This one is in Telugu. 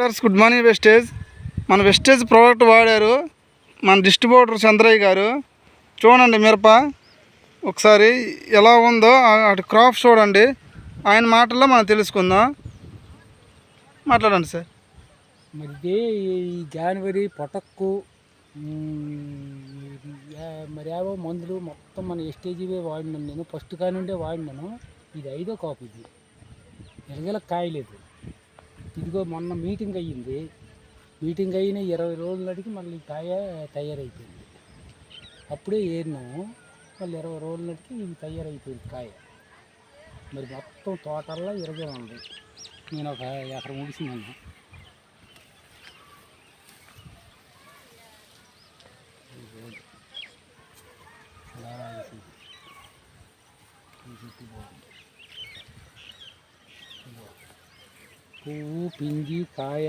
ట్రేడర్స్ గుడ్ మార్నింగ్ వెస్టేజ్ మన వెస్టేజ్ ప్రోడక్ట్ వాడారు. మన డిస్ట్రిబ్యూటర్ చంద్రయ్య గారు. చూడండి మిరప. ఒకసారి ఎలా ఉందో అటు క్రాప్ చూడండి. ఆయన మాటల్లో మనం తెలుసుకుందాం. మాట్లాడండి సార్. మరి ఇదే ఈ జనవరి పొటక్కు యా- మరి ఏవో మందులు మొత్తం మన ఎస్టేజీవే వాడినాను నేను. ఫస్ట్ కానుండే వాడినాను. ఇది ఐదో కాపు ఇది. ఎలగల కాయలేదు. ఇదిగో మొన్న మీటింగ్ అయ్యింది. మీటింగ్ అయిన ఇరవై రోజుల నాటికి మళ్ళీ కాయ తయారైపోయింది. అప్పుడే ఏరినాము మళ్ళీ ఇరవై రోజుల నాటికి ఇది తయారైపోయింది కాయ. మరి మొత్తం తోటల్లో ఇరవై ఉంది నేను ఒక ఎకరం ముగిసినాను Cupim de caia.